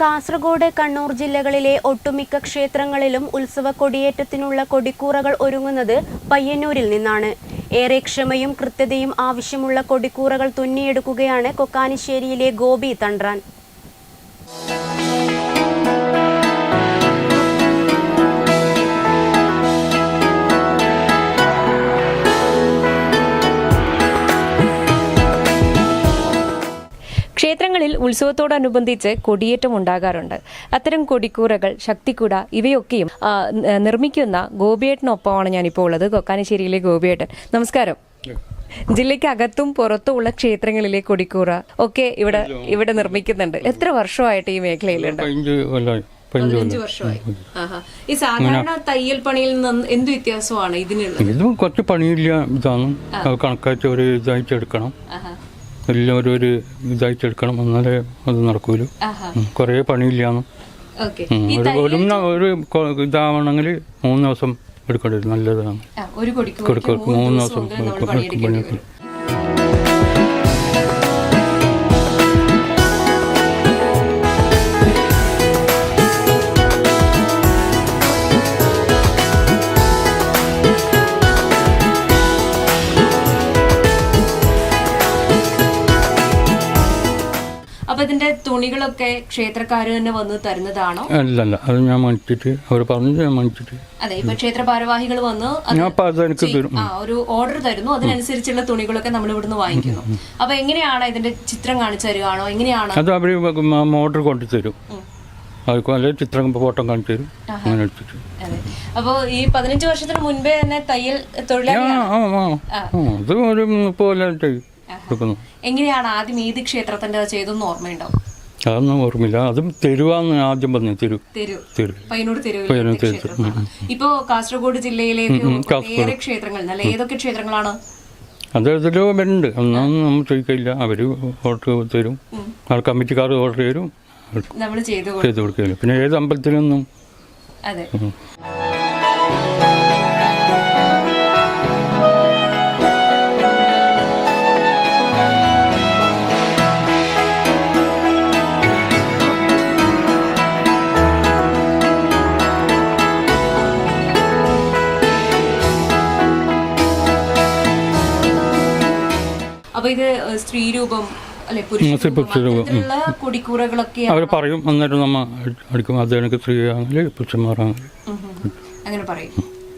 കാസർഗോഡ് കണ്ണൂർ ജില്ലകളിലെ ഒട്ടുമിക്ക ക്ഷേത്രങ്ങളിലും ഉത്സവ കൊടിയേറ്റത്തിനുള്ള കൊടിക്കൂറകൾ ഒരുങ്ങുന്നത് പയ്യന്നൂരിൽ നിന്നാണ്. ഏറെ ക്ഷമയും കൃത്യതയും ആവശ്യമുള്ള കൊടിക്കൂറകൾ തുന്നിയെടുക്കുകയാണ് കൊക്കാനിശ്ശേരിയിലെ ഗോപി തണ്ട്രാൻ. ഉത്സവത്തോടനുബന്ധിച്ച് കൊടിയേറ്റം ഉണ്ടാകാറുണ്ട്. അത്തരം കൊടിക്കൂറകൾ ശക്തിക്കുട ഇവയൊക്കെയും നിർമ്മിക്കുന്ന ഗോപിയേട്ടനൊപ്പമാണ് ഞാനിപ്പോൾ ഉള്ളത്. കൊക്കാനശ്ശേരിയിലെ ഗോപിയേട്ടൻ. നമസ്കാരം. ജില്ലയ്ക്ക് അകത്തും പുറത്തും ഉള്ള ക്ഷേത്രങ്ങളിലെ കൊടിക്കൂറ ഒക്കെ ഇവിടെ ഇവിടെ നിർമ്മിക്കുന്നുണ്ട്. എത്ര വർഷമായിട്ട് ഈ മേഖലയിലുണ്ട്. ഈ സാധാരണ തയ്യൽ പണിയിൽ നിന്ന് എന്ത് വ്യത്യാസമാണ് ഇതിനുള്ളത്? ഇത് കുറച്ച് പണിയില്ല ഇതാണ്. കണക്കായിട്ട് ഒരു ഇതായിട്ട് എടുക്കണം. ആഹാ. എല്ലാം ഒരു ഇതായിട്ട് എടുക്കണം എന്നാലേ അത് നടക്കൂലൂ. കുറേ പണിയില്ലാന്ന്. ഒരു ഒരു ഇതാവണമെങ്കിൽ മൂന്ന് ദിവസം എടുക്കേണ്ടി വരും നല്ലതാണ് കൊടുക്കും മൂന്ന് ദിവസം പണിയെടുക്കും. അപ്പൊ ഇതിന്റെ തുണികളൊക്കെ ക്ഷേത്രക്കാര് തന്നെ വന്ന് തരുന്നതാണോ? അല്ലല്ല അത് ഞാൻ മണിച്ചിട്ട് അവർ പറഞ്ഞു ഞാൻ മണിച്ചിട്ട് അതെ ഇപ്പൊ ക്ഷേത്ര ഭാരവാഹികൾ വന്ന് ഒരു ഓർഡർ തരുന്നു. അതിനനുസരിച്ചുള്ള തുണികളൊക്കെ നമ്മൾ ഇവിടുന്ന് വാങ്ങിക്കുന്നു. അപ്പൊ എങ്ങനെയാണ് ഇതിന്റെ ചിത്രം കാണിച്ചു തരികയാണോ എങ്ങനെയാണ്? അത് അവർ ഓർഡർ കൊണ്ടു തരും. അത് അല്ലെങ്കിൽ ചിത്രം ഫോട്ടോ കാണിച്ചു തരും. അങ്ങനെ എടുത്തിട്ട്. അപ്പൊ ഈ പതിനഞ്ച് വർഷത്തിന് മുൻപേ തന്നെ തയ്യൽ തൊഴിലാളി ആ ആ. ആ. കൊല്ലം അത് എടുക്കുന്നു എങ്ങനെയാണ് ആദ്യം ഏത് ക്ഷേത്രത്തിന്റെ ചെയ്തെന്ന് ഓർമ്മയുണ്ടോ? അതൊന്നും ഓർമ്മയില്ല. അതും തെരുവാന്ന് ആദ്യം പറഞ്ഞു. തെരു. തെരു. തെരു. പയ്യന്നൂർ ഇപ്പോ കാസർഗോഡ് ജില്ലയിലെ ക്ഷേത്രങ്ങൾ ഏതൊക്കെ ക്ഷേത്രങ്ങളാണ്? ഇതിലോ വരുന്നുണ്ട്. ഒന്നും നമ്മൾ ചോദിക്കില്ല അവർ ഓർഡർ തരും. ആ കമ്മിറ്റിക്കാർ ഓർഡർ തരും. നമ്മൾ ചെയ്തു കൊടുക്കില്ല പിന്നെ ഏത് അമ്പലത്തിലൊന്നും. അതെ. അപ്പൊ ഇത് സ്ത്രീ രൂപം അല്ലെ പുരുഷ രൂപം, പുരുഷ രൂപം, കൊടിക്കൂറകളൊക്കെ അവർ പറയും അന്നേരം നമ്മ അടിക്കും. അത് എനിക്ക് സ്ത്രീ ആണെങ്കിൽ പുരുഷന്മാരാണെങ്കിൽ അങ്ങനെ പറയും.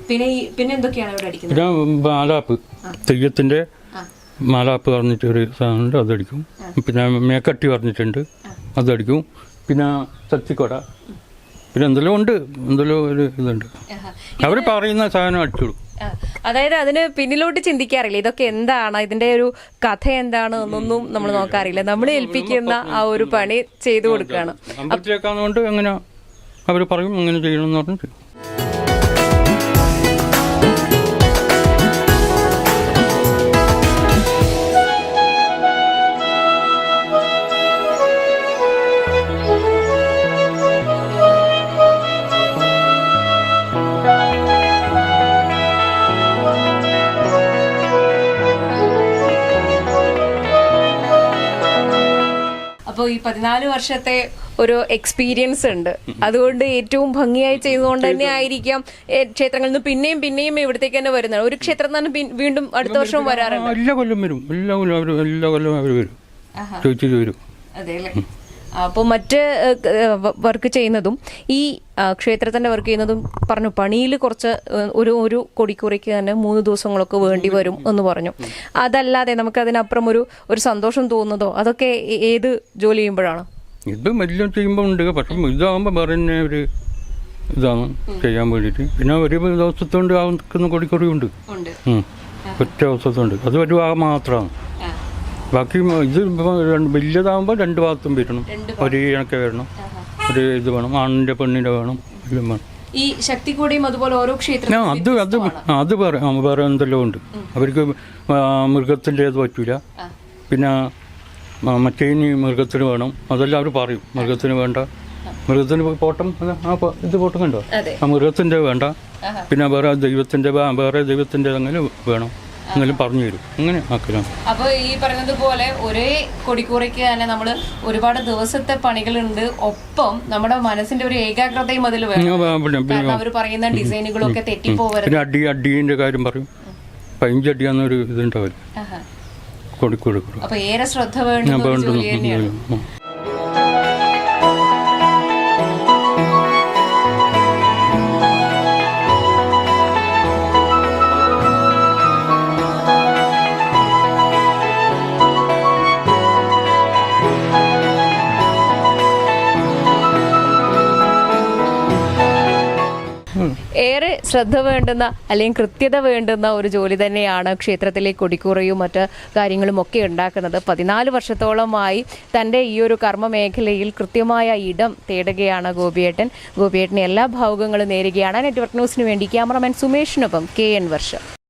പിന്നെ പിന്നെ എന്തൊക്കെയാണ് ഇവിടെ അടിക്കുന്നത്? പിന്നെ മാലാപ്പ്. തെയ്യത്തിന്റെ മാലാപ്പ് പറഞ്ഞിട്ട് ഒരു സാധനമുണ്ട് അതടിക്കും പിന്നെ മേക്കട്ടി പറഞ്ഞിട്ടുണ്ട് അതടിക്കും പിന്നെ ചത്തിക്കൊട പിന്നെ എന്തെല്ലാം ഉണ്ട് എന്തെല്ലോ ഒരു ഇതുണ്ട്. അവർ അവർ പറയുന്ന സാധനം അടിച്ചു കൊടുക്കും. അതായത് അതിന് പിന്നിലോട്ട് ചിന്തിക്കാറില്ല. ഇതൊക്കെ എന്താണ്? ഇതിന്റെ ഒരു കഥ എന്താണ് എന്നൊന്നും നമ്മൾ നോക്കാറില്ല. നമ്മൾ ഏൽപ്പിക്കുന്ന ആ ഒരു പണി ചെയ്തു കൊടുക്കുകയാണ് അവർ പറയും അങ്ങനെ ചെയ്യണമെന്ന് പറഞ്ഞിട്ട് അപ്പോൾ ഈ പതിനാല് വർഷത്തെ ഒരു എക്സ്പീരിയൻസ് ഉണ്ട്. അതുകൊണ്ട് ഏറ്റവും ഭംഗിയായി ചെയ്തുകൊണ്ട് തന്നെ ആയിരിക്കാം ക്ഷേത്രങ്ങളിൽ നിന്ന് പിന്നെയും പിന്നെയും ഇവിടത്തേക്ക് തന്നെ വരുന്നത്. ഒരു ക്ഷേത്രം തന്നെ വീണ്ടും അടുത്ത വർഷവും വരാറുണ്ട്. എല്ലാ കൊല്ലം വരും. എല്ലാ കൊല്ലം അവർ എല്ലാ കൊല്ലം അവർ വരും. ആഹാ. ചോദിച്ചിട്ട് വരും. അതെ അല്ലേ? അപ്പോൾ മറ്റ് വർക്ക് ചെയ്യുന്നതും ഈ ക്ഷേത്രത്തിന്റെ ക്ഷേത്രത്തിന്റെ വർക്ക് ചെയ്യുന്നതും പറഞ്ഞു പണിയിൽ കുറച്ച് ഒരു ഒരു കൊടിക്കുറിക്ക് തന്നെ മൂന്ന് ദിവസങ്ങളൊക്കെ വേണ്ടി വരും എന്ന് പറഞ്ഞു. അതല്ലാതെ നമുക്ക് അതിനപ്പുറം ഒരു ഒരു സന്തോഷം തോന്നുന്നതോ? അതൊക്കെ ഏത് ജോലി ചെയ്യുമ്പോഴാണ്? ഇത് എല്ലാം ചെയ്യുമ്പോൾ ഉണ്ട്. പക്ഷെ ഇതാകുമ്പോൾ വേറെ തന്നെ ഒരു ഇതാണ് ചെയ്യാൻ വേണ്ടിയിട്ട്. പിന്നെ ഒരു ദിവസത്തോണ്ട് ആവുന്ന കൊടിക്കൊടി ഉണ്ട്. ഉണ്ട്. ഉം. ഒറ്റ ദിവസത്തോണ്ട് അത് ഒരു ഭാഗം മാത്രമാണ്. ബാക്കി ഇത് വലിയതാകുമ്പോൾ രണ്ട് ഭാഗത്തും വരണം. ഒരു കണക്കെ വരണം. ഒരു ഇത് വേണം. ആണിന്റെ പെണ്ണിന്റെ വേണം. എല്ലാം വേണം. ഈ ശക്തികൂടിയും അതുപോലെ ഓരോ ക്ഷേത്രം അത് അത് അത് വേറെ വേറെ എന്തെല്ലാം ഉണ്ട്. അവർക്ക് മൃഗത്തിന്റെ ഇത് പറ്റൂല. പിന്നെ മറ്റേ ഇനി മൃഗത്തിന് വേണം. അതെല്ലാം അവർ പറയും. മൃഗത്തിന് വേണ്ട. മൃഗത്തിന് പോട്ടം ആ ഇത് പോട്ടം കണ്ടോ? ആ മൃഗത്തിന്റെ വേണ്ട. പിന്നെ വേറെ ദൈവത്തിന്റെ വേറെ ദൈവത്തിന്റെ അങ്ങനെ വേണം. എന്നാലും പറഞ്ഞു തരും. അങ്ങനെ ആക്കലാണ് അപ്പൊ ഈ പറയുന്നത് പോലെ ഒരേ കൊടിക്കൂറയ്ക്ക് തന്നെ നമ്മൾ ഒരുപാട് ദിവസത്തെ പണികളുണ്ട്. ഒപ്പം നമ്മുടെ മനസ്സിന്റെ ഒരു ഏകാഗ്രതയും അതിൽ വേണം. അവർ പറയുന്ന ഡിസൈനുകളൊക്കെ തെറ്റിപ്പോവരുത്. അടി അടീന്റെ കാര്യം പറയും. പൈഞ്ചടിയാന്നൊരു ഇതുണ്ടാവില്ല. കൊടുക്കൊടുക്കും അപ്പൊ ഏറെ ശ്രദ്ധ വേണ്ടുന്ന ഏറെ ശ്രദ്ധ വേണ്ടുന്ന അല്ലെങ്കിൽ കൃത്യത വേണ്ടുന്ന ഒരു ജോലി തന്നെയാണ് ക്ഷേത്രത്തിലെ കൊടിക്കൂറയും മറ്റ് കാര്യങ്ങളും ഒക്കെ ഉണ്ടാക്കുന്നത്. പതിനാല് വർഷത്തോളമായി തന്റെ ഈ ഒരു കർമ്മ മേഖലയിൽ കൃത്യമായ ഇടം തേടുകയാണ് ഗോപിയേട്ടൻ. ഗോപിയേട്ടന് എല്ലാ ഭാവുകങ്ങളും നേരുകയാണ്. നെറ്റ്വർക്ക് ന്യൂസിന് വേണ്ടി ക്യാമറമാൻ സുമേഷിനൊപ്പം കെ എൻ വർഷം.